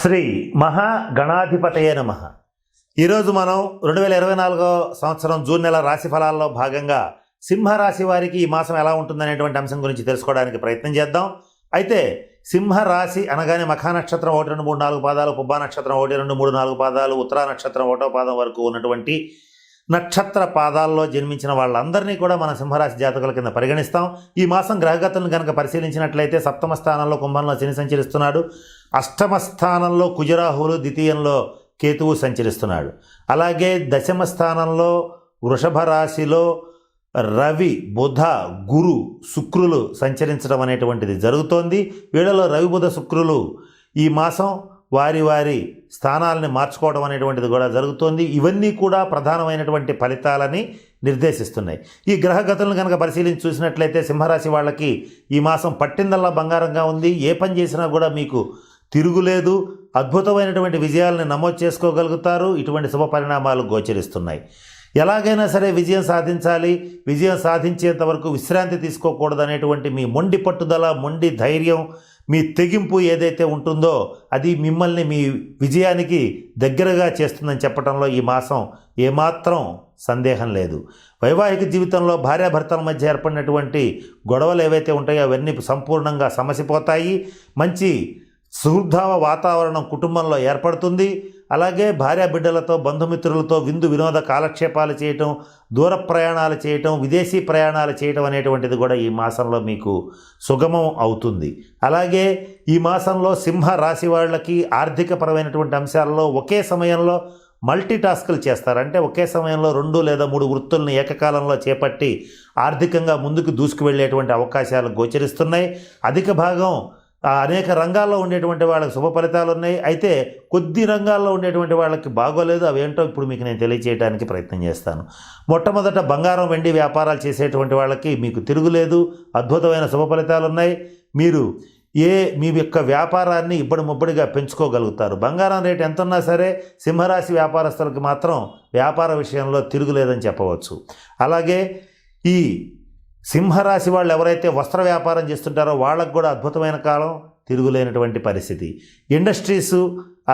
శ్రీ మహా గణాధిపతయే నమ. ఈరోజు మనం రెండు వేల ఇరవై నాలుగో సంవత్సరం జూన్ నెల రాశి ఫలాల్లో భాగంగా సింహరాశి వారికి ఈ మాసం ఎలా ఉంటుందనేటువంటి అంశం గురించి తెలుసుకోవడానికి ప్రయత్నం చేద్దాం. అయితే సింహరాశి అనగానే మఖా నక్షత్రం ఒకటి రెండు మూడు నాలుగు పాదాలు పుబ్బా నక్షత్రం ఒకటి రెండు మూడు నాలుగు పాదాలు ఉత్తరా నక్షత్రం ఒకటో పాదం వరకు ఉన్నటువంటి నక్షత్ర పాదాల్లో జన్మించిన వాళ్ళందరినీ కూడా మన సింహరాశి జాతకుల కింద పరిగణిస్తాం. ఈ మాసం గ్రహగతులను కనుక పరిశీలించినట్లయితే సప్తమ స్థానంలో కుంభంలో శని సంచరిస్తున్నాడు. అష్టమ స్థానంలో కుజరాహువులు ద్వితీయంలో కేతువు సంచరిస్తున్నాడు. అలాగే దశమ స్థానంలో వృషభ రాశిలో రవి బుధ గురు శుక్రులు సంచరించడం అనేటువంటిది జరుగుతోంది. వీళ్ళలో రవి బుధ శుక్రులు ఈ మాసం వారి వారి స్థానాలని మార్చుకోవడం అనేటువంటిది కూడా జరుగుతోంది. ఇవన్నీ కూడా ప్రధానమైనటువంటి ఫలితాలని నిర్దేశిస్తున్నాయి. ఈ గ్రహగతులను కనుక పరిశీలించి చూసినట్లయితే సింహరాశి వాళ్ళకి ఈ మాసం పట్టిందల్లా బంగారంగా ఉంది. ఏ పని చేసినా కూడా మీకు తిరుగులేదు. అద్భుతమైనటువంటి విజయాలను నమోదు చేసుకోగలుగుతారు. ఇటువంటి శుభ పరిణామాలు గోచరిస్తున్నాయి. ఎలాగైనా సరే విజయం సాధించాలి. విజయం సాధించేంత వరకు విశ్రాంతి తీసుకోకూడదు అనేటువంటి మీ మొండి పట్టుదల మొండి ధైర్యం మీ తెగింపు ఏదైతే ఉంటుందో అది మిమ్మల్ని మీ విజయానికి దగ్గరగా చేస్తుందని చెప్పడంలో ఈ మాసం ఏమాత్రం సందేహం లేదు. వైవాహిక జీవితంలో భార్యాభర్తల మధ్య ఏర్పడినటువంటి గొడవలు ఏవైతే ఉంటాయో అవన్నీ సంపూర్ణంగా సమసిపోతాయి. మంచి సుహృద్భావ వాతావరణం కుటుంబంలో ఏర్పడుతుంది. అలాగే భార్యాబిడ్డలతో బంధుమిత్రులతో విందు వినోద కాలక్షేపాలు చేయటం దూర ప్రయాణాలు చేయటం విదేశీ ప్రయాణాలు చేయటం అనేటువంటిది కూడా ఈ మాసంలో మీకు సుగమం అవుతుంది. అలాగే ఈ మాసంలో సింహ రాశి వాళ్ళకి ఆర్థికపరమైనటువంటి అంశాలలో ఒకే సమయంలో మల్టీ టాస్కులు చేస్తారు. అంటే ఒకే సమయంలో రెండు లేదా మూడు వృత్తులను ఏకకాలంలో చేపట్టి ఆర్థికంగా ముందుకు దూసుకు వెళ్ళేటువంటి అవకాశాలు గోచరిస్తున్నాయి. అధిక భాగం అనేక రంగాల్లో ఉండేటువంటి వాళ్ళకి శుభ ఫలితాలు ఉన్నాయి. అయితే కొద్ది రంగాల్లో ఉండేటువంటి వాళ్ళకి బాగోలేదు. అవేంటో ఇప్పుడు మీకు నేను తెలియజేయడానికి ప్రయత్నం చేస్తాను. మొట్టమొదట బంగారం వెండి వ్యాపారాలు చేసేటువంటి వాళ్ళకి మీకు తిరుగులేదు. అద్భుతమైన శుభ ఫలితాలు ఉన్నాయి. మీరు ఏ మీ యొక్క వ్యాపారాన్ని ఇబ్బడి ముబ్బడిగా పెంచుకోగలుగుతారు. బంగారం రేటు ఎంత ఉన్నా సరే సింహరాశి వ్యాపారస్తులకు మాత్రం వ్యాపార విషయంలో తిరుగులేదని చెప్పవచ్చు. అలాగే ఈ సింహరాశి వాళ్ళు ఎవరైతే వస్త్ర వ్యాపారం చేస్తుంటారో వాళ్ళకు కూడా అద్భుతమైన కాలం తిరుగులేనటువంటి పరిస్థితి. ఇండస్ట్రీసు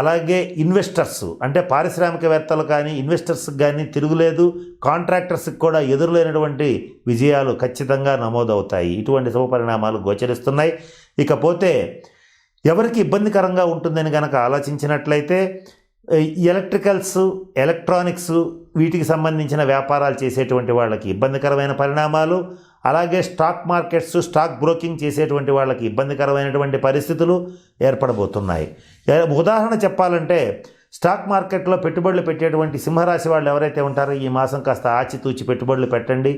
అలాగే ఇన్వెస్టర్స్ అంటే పారిశ్రామికవేత్తలు కానీ ఇన్వెస్టర్స్కి కానీ తిరుగులేదు కాంట్రాక్టర్స్కి కూడా ఎదురులేనటువంటి విజయాలు ఖచ్చితంగా నమోదవుతాయి. ఇటువంటి శుభ పరిణామాలు గోచరిస్తున్నాయి. ఇకపోతే ఎవరికి ఇబ్బందికరంగా ఉంటుందని కనుక ఆలోచించినట్లయితే ఎలక్ట్రికల్స్ ఎలక్ట్రానిక్స్ వీటికి సంబంధించిన వ్యాపారాలు చేసేటువంటి వాళ్ళకి ఇబ్బందికరమైన పరిణామాలు అలాగే స్టాక్ మార్కెట్స్ స్టాక్ బ్రోకింగ్ చేసేటువంటి వాళ్ళకి ఇబ్బందికరమైనటువంటి పరిస్థితులు ఏర్పడబోతున్నాయి. ఉదాహరణ చెప్పాలంటే స్టాక్ మార్కెట్లో పెట్టుబడులు పెట్టేటువంటి సింహరాశి వాళ్ళు ఎవరైతే ఉంటారో ఈ మాసం కాస్త ఆచితూచి పెట్టుబడులు పెట్టండి.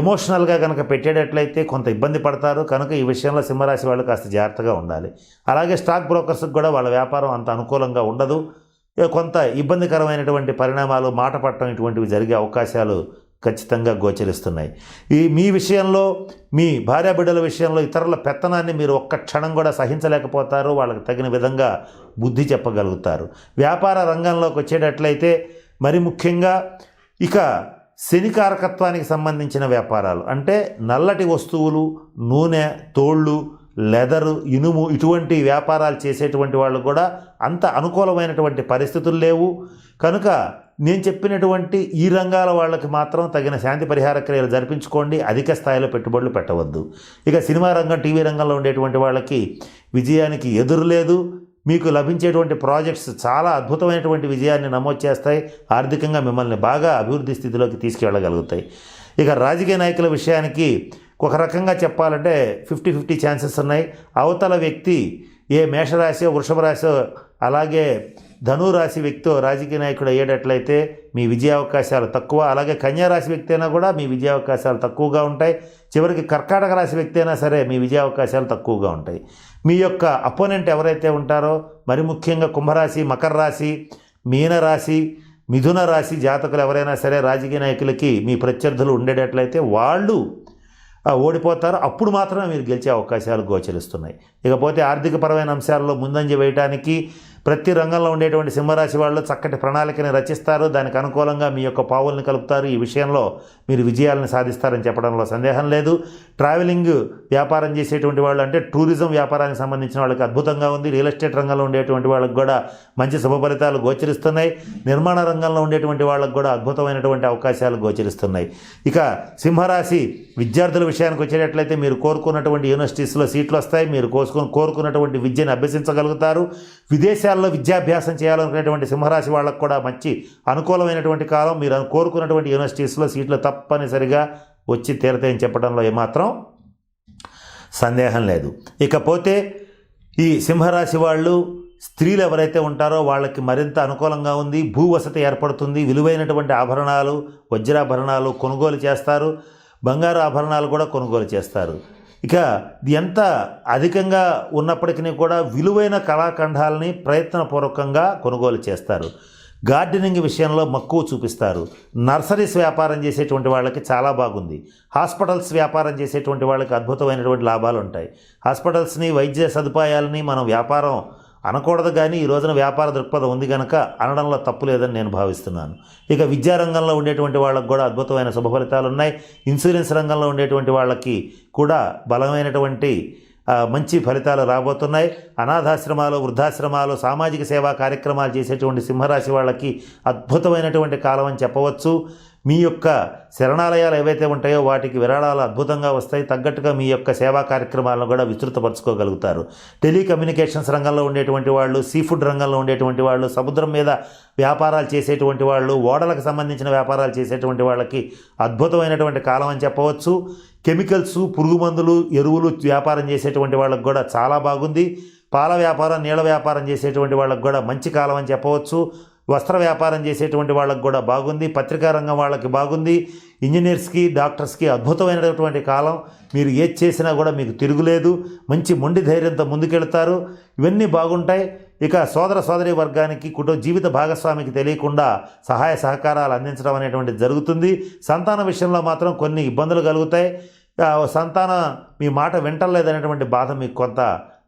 ఎమోషనల్గా కనుక పెట్టేటట్లయితే కొంత ఇబ్బంది పడతారు. కనుక ఈ విషయంలో సింహరాశి వాళ్ళు కాస్త జాగ్రత్తగా ఉండాలి. అలాగే స్టాక్ బ్రోకర్స్కి కూడా వాళ్ళ వ్యాపారం అంత అనుకూలంగా ఉండదు. కొంత ఇబ్బందికరమైనటువంటి పరిణామాలు మాట పట్టడం ఇటువంటివి జరిగే అవకాశాలు ఖచ్చితంగా గోచరిస్తున్నాయి. ఈ మీ విషయంలో మీ భార్య బిడ్డల విషయంలో ఇతరుల పెత్తనాన్ని మీరు ఒక్క క్షణం కూడా సహించలేకపోతారు వాళ్ళకి తగిన విధంగా బుద్ధి చెప్పగలుగుతారు. వ్యాపార రంగంలోకి వచ్చేటట్లయితే మరి ముఖ్యంగా ఇక శనికారకత్వానికి సంబంధించిన వ్యాపారాలు అంటే నల్లటి వస్తువులు నూనె తోళ్ళు లెదరు ఇనుము ఇటువంటి వ్యాపారాలు చేసేటువంటి వాళ్ళు కూడా అంత అనుకూలమైనటువంటి పరిస్థితులు లేవు. కనుక నేను చెప్పినటువంటి ఈ రంగాల వాళ్ళకి మాత్రం తగిన శాంతి పరిహార క్రియలు జరిపించుకోండి అధిక స్థాయిలో పెట్టుబడులు పెట్టవద్దు. ఇక సినిమా రంగం టీవీ రంగంలో ఉండేటువంటి వాళ్ళకి విజయానికి ఎదురు లేదు. మీకు లభించేటువంటి ప్రాజెక్ట్స్ చాలా అద్భుతమైనటువంటి విజయాన్ని నమోదు చేస్తాయి. ఆర్థికంగా మిమ్మల్ని బాగా అభివృద్ధి స్థితిలోకి తీసుకెళ్ళగలుగుతాయి. ఇక రాజకీయ నాయకుల విషయానికి ఒక రకంగా చెప్పాలంటే ఫిఫ్టీ ఫిఫ్టీ ఛాన్సెస్ ఉన్నాయి. అవతల వ్యక్తి ఏ మేషరాశి వృషభ రాశి అలాగే ధనురాశి వ్యక్తితో రాజకీయ నాయకుడు అయ్యేటట్లయితే మీ విజయావకాశాలు తక్కువ. అలాగే కన్యారాశి వ్యక్తి అయినా కూడా మీ విజయావకాశాలు తక్కువగా ఉంటాయి. చివరికి కర్కాటక రాశి వ్యక్తి అయినా సరే మీ విజయావకాశాలు తక్కువగా ఉంటాయి. మీ యొక్క అపోనెంట్ ఎవరైతే ఉంటారో మరి ముఖ్యంగా కుంభరాశి మకర రాశి మీనరాశి మిథున రాశి జాతకులు ఎవరైనా సరే రాజకీయ నాయకులకి మీ ప్రత్యర్థులు ఉండేటట్లయితే వాళ్ళు ఓడిపోతారు. అప్పుడు మాత్రమే మీరు గెలిచే అవకాశాలు గోచరిస్తున్నాయి. ఇకపోతే ఆర్థికపరమైన అంశాల్లో ముందంజ వేయడానికి ప్రతి రంగంలో ఉండేటువంటి సింహరాశి వాళ్ళు చక్కటి ప్రణాళికని రచిస్తారు. దానికి అనుకూలంగా మీ యొక్క పావుల్ని కలుపుతారు. ఈ విషయంలో మీరు విజయాలను సాధిస్తారని చెప్పడంలో సందేహం లేదు. ట్రావెలింగ్ వ్యాపారం చేసేటువంటి వాళ్ళు అంటే టూరిజం వ్యాపారానికి సంబంధించిన వాళ్ళకి అద్భుతంగా ఉంది. రియల్ ఎస్టేట్ రంగంలో ఉండేటువంటి వాళ్ళకి కూడా మంచి శుభ ఫలితాలు గోచరిస్తున్నాయి. నిర్మాణ రంగంలో ఉండేటువంటి వాళ్ళకు కూడా అద్భుతమైనటువంటి అవకాశాలు గోచరిస్తున్నాయి. ఇక సింహరాశి విద్యార్థుల విషయానికి వచ్చేటట్లయితే మీరు కోరుకున్నటువంటి యూనివర్సిటీస్లో సీట్లు వస్తాయి. మీరు కోసుకొని కోరుకున్నటువంటి విద్యను అభ్యసించగలుగుతారు. విదేశాల్లో విద్యాభ్యాసం చేయాలనుకునేటువంటి సింహరాశి వాళ్ళకు కూడా మంచి అనుకూలమైనటువంటి కాలం మీరు కోరుకున్నటువంటి యూనివర్సిటీస్లో సీట్లు తప్పనిసరిగా వచ్చి తీరతాయని చెప్పడంలో ఏమాత్రం సందేహం లేదు. ఇకపోతే ఈ సింహరాశి వాళ్ళు స్త్రీలు ఎవరైతే ఉంటారో వాళ్ళకి మరింత అనుకూలంగా ఉంది భూవసతి ఏర్పడుతుంది విలువైనటువంటి ఆభరణాలు వజ్రాభరణాలు కొనుగోలు చేస్తారు బంగారు ఆభరణాలు కూడా కొనుగోలు చేస్తారు. ఇక ఇది ఎంత అధికంగా ఉన్నప్పటికీ కూడా విలువైన కళాఖండాలని ప్రయత్నపూర్వకంగా కొనుగోలు చేస్తారు. గార్డెనింగ్ విషయంలో మక్కువ చూపిస్తారు. నర్సరీస్ వ్యాపారం చేసేటువంటి వాళ్ళకి చాలా బాగుంది. హాస్పిటల్స్ వ్యాపారం చేసేటువంటి వాళ్ళకి అద్భుతమైనటువంటి లాభాలు ఉంటాయి హాస్పిటల్స్ని వైద్య సదుపాయాలని మనం వ్యాపారం అనకూడదు కానీ ఈ రోజున వ్యాపార దృక్పథం ఉంది కనుక అనడంలో తప్పు లేదని నేను భావిస్తున్నాను. ఇక విద్యారంగంలో ఉండేటువంటి వాళ్ళకు కూడా అద్భుతమైన శుభ ఫలితాలు ఉన్నాయి. ఇన్సూరెన్స్ రంగంలో ఉండేటువంటి వాళ్ళకి కూడా బలమైనటువంటి మంచి ఫలితాలు రాబోతున్నాయి. అనాథాశ్రమాలు వృద్ధాశ్రమాలు సామాజిక సేవా కార్యక్రమాలు చేసేటువంటి సింహరాశి వాళ్ళకి అద్భుతమైనటువంటి కాలం అని చెప్పవచ్చు. మీ యొక్క శరణాలయాలు ఏవైతే ఉంటాయో వాటికి విరాళాలు అద్భుతంగా వస్తాయి. తగ్గట్టుగా మీ యొక్క సేవా కార్యక్రమాలను కూడా విస్తృతపరచుకోగలుగుతారు. టెలికమ్యూనికేషన్స్ రంగంలో ఉండేటువంటి వాళ్ళు సీ ఫుడ్ రంగంలో ఉండేటువంటి వాళ్ళు సముద్రం మీద వ్యాపారాలు చేసేటువంటి వాళ్ళు ఓడలకు సంబంధించిన వ్యాపారాలు చేసేటువంటి వాళ్ళకి అద్భుతమైనటువంటి కాలం అని చెప్పవచ్చు. కెమికల్స్ పురుగు మందులు ఎరువులు వ్యాపారం చేసేటువంటి వాళ్ళకి కూడా చాలా బాగుంది. పాల వ్యాపారం నీళ్ళ వ్యాపారం చేసేటువంటి వాళ్ళకి కూడా మంచి కాలం అని చెప్పవచ్చు. వస్త్ర వ్యాపారం చేసేటువంటి వాళ్ళకి కూడా బాగుంది పత్రికా రంగం వాళ్ళకి బాగుంది ఇంజనీర్స్కి డాక్టర్స్కి అద్భుతమైనటువంటి కాలం. మీరు ఏది చేసినా కూడా మీకు తిరుగులేదు మంచి మొండి ధైర్యంతో ముందుకెళ్తారు. ఇవన్నీ బాగుంటాయి. ఇక సోదర సోదరి వర్గానికి కుటుంబ జీవిత భాగస్వామికి తెలియకుండా సహాయ సహకారాలు అందించడం అనేటువంటి జరుగుతుంది. సంతాన విషయంలో మాత్రం కొన్ని ఇబ్బందులు కలుగుతాయి. సంతాన మీ మాట వింటలేదనేటువంటి బాధ మీకు కొంత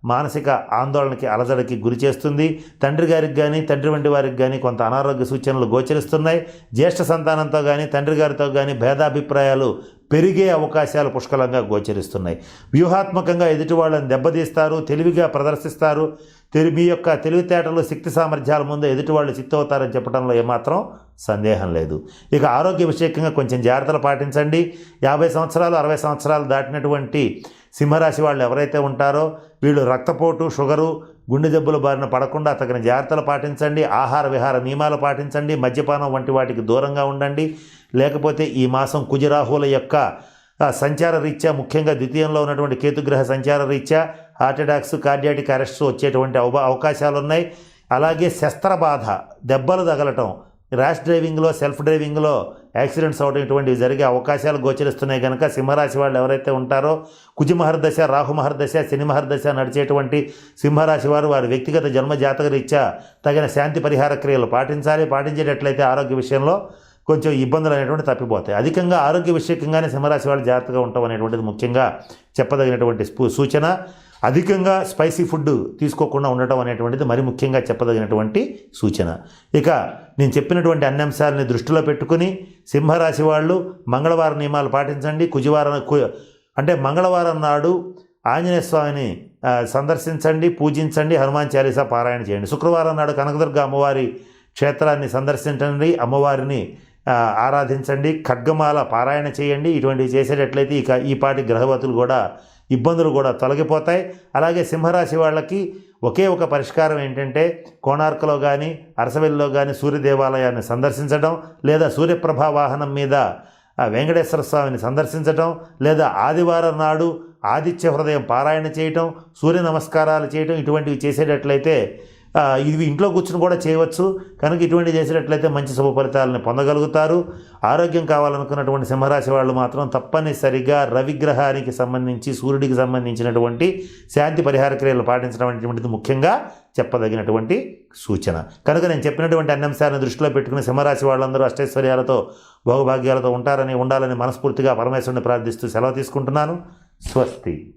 మానసిక ఆందోళనకి అలజడికి గురి చేస్తుంది. తండ్రి గారికి కానీ తండ్రి వంటి వారికి కానీ కొంత అనారోగ్య సూచనలు గోచరిస్తున్నాయి. జ్యేష్ఠ సంతానంతో కానీ తండ్రి గారితో కానీ భేదాభిప్రాయాలు పెరిగే అవకాశాలు పుష్కలంగా గోచరిస్తున్నాయి. వ్యూహాత్మకంగా ఎదుటి వాళ్ళని దెబ్బతీస్తారు తెలివిగా ప్రదర్శిస్తారు. తెలి మీ యొక్క తెలివితేటలు శక్తి సామర్థ్యాల ముందు ఎదుటి వాళ్ళు చిత్తవుతారని చెప్పడంలో ఏమాత్రం సందేహం లేదు. ఇక ఆరోగ్య విషయకంగా కొంచెం జాగ్రత్తలు పాటించండి. యాభై సంవత్సరాలు అరవై సంవత్సరాలు దాటినటువంటి సింహరాశి వాళ్ళు ఎవరైతే ఉంటారో వీళ్ళు రక్తపోటు షుగరు గుండె జబ్బుల బారిన పడకుండా తగిన జాగ్రత్తలు పాటించండి ఆహార విహార నియమాలు పాటించండి మద్యపానం వంటి వాటికి దూరంగా ఉండండి. లేకపోతే ఈ మాసం కుజరాహుల యొక్క సంచార రీత్యా ముఖ్యంగా ద్వితీయంలో ఉన్నటువంటి కేతుగ్రహ సంచార రీత్యా హార్ట్ అటాక్స్ కార్డియాటిక్ అరెస్ట్స్ వచ్చేటువంటి అవ అవకాశాలు ఉన్నాయి అలాగే శస్త్రబాధ దెబ్బలు తగలటం ర్యాష్ డ్రైవింగ్లో సెల్ఫ్ డ్రైవింగ్లో యాక్సిడెంట్స్ అవడం ఇటువంటివి జరిగే అవకాశాలు గోచరిస్తున్నాయి కనుక సింహరాశి వాళ్ళు ఎవరైతే ఉంటారో కుజమహర్దశ రాహుమహర్దశ శని మహర్దశ నడిచేటువంటి సింహరాశి వారు వారి వ్యక్తిగత జన్మ జాతక రీత్యా తగిన శాంతి పరిహార క్రియలు పాటించాలి. పాటించేటట్లయితే ఆరోగ్య విషయంలో కొంచెం ఇబ్బందులు అనేటువంటి తప్పిపోతాయి. అధికంగా ఆరోగ్య విషయకంగానే సింహరాశి వాళ్ళు జాగ్రత్తగా ఉండటం అనేటువంటిది ముఖ్యంగా చెప్పదగినటువంటి సూచన. అధికంగా స్పైసీ ఫుడ్ తీసుకోకుండా ఉండటం అనేటువంటిది మరి ముఖ్యంగా చెప్పదగినటువంటి సూచన. ఇక నేను చెప్పినటువంటి అన్ని అంశాలని దృష్టిలో పెట్టుకుని సింహరాశి వాళ్ళు మంగళవారం నియమాలు పాటించండి. కుజివారం కు- అంటే మంగళవారం నాడు ఆంజనేయ స్వామిని సందర్శించండి పూజించండి హనుమాన్ చాలీసా పారాయణ చేయండి. శుక్రవారం నాడు కనకదుర్గ అమ్మవారి క్షేత్రాన్ని సందర్శించండి అమ్మవారిని ఆరాధించండి ఖడ్గమాల పారాయణ చేయండి. ఇటువంటివి చేసేటట్లయితే ఇక ఈ పాటి గ్రహవతులు కూడా ఇబ్బందులు కూడా తొలగిపోతాయి. అలాగే సింహరాశి వాళ్ళకి ఒకే ఒక పరిష్కారం ఏంటంటే కోణార్కలో కానీ అరసవెల్లిలో కానీ సూర్య దేవాలయాన్ని సందర్శించడం లేదా సూర్యప్రభా వాహనం మీద వెంకటేశ్వర స్వామిని సందర్శించటం లేదా ఆదివారం నాడు ఆదిత్య హృదయం పారాయణ చేయటం సూర్య నమస్కారాలు చేయటం ఇటువంటివి చేసేటట్లయితే ఇవి ఇంట్లో కూర్చుని కూడా చేయవచ్చు. కనుక ఇటువంటి చేసినట్లయితే మంచి శుభ ఫలితాలను పొందగలుగుతారు. ఆరోగ్యం కావాలనుకున్నటువంటి సింహరాశి వాళ్ళు మాత్రం తప్పనిసరిగా రవిగ్రహానికి సంబంధించి సూర్యుడికి సంబంధించినటువంటి శాంతి పరిహార క్రియలు పాటించడం అనేటువంటిది ముఖ్యంగా చెప్పదగినటువంటి సూచన. కనుక నేను చెప్పినటువంటి అన్ని అంశాలను దృష్టిలో పెట్టుకుని సింహరాశి వాళ్ళందరూ అష్టైశ్వర్యాలతో భోగభాగ్యాలతో ఉంటారని ఉండాలని మనస్ఫూర్తిగా పరమేశ్వరుని ప్రార్థిస్తూ సెలవు తీసుకుంటున్నాను. స్వస్తి.